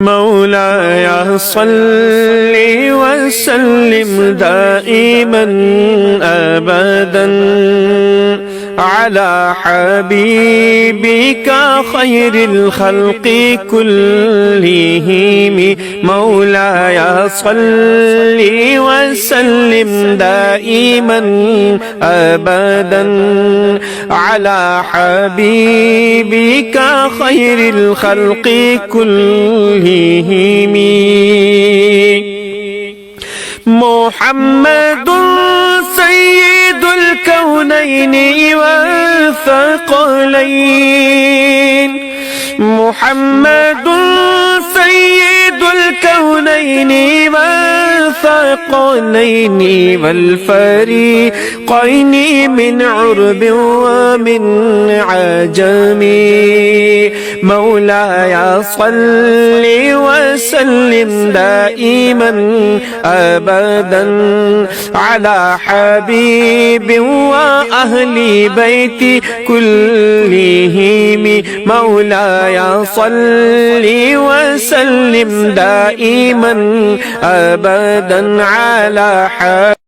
مولاي صل وسلم دائما ابدا على حبيبك خير الخلق كلهم. مولاي صل وسلم دائما ابدا على حبيبك خير الخلق كلهم. محمد سيد الكونين والثقلين. محمد سيد الكونين والثقلين والفريقين من عرب ومن عجم. مولاي صل وسلم دائما أبدا على حبيب وأهل بيت كلهم. مولاي صل وسلم دائما ابدا على حبيب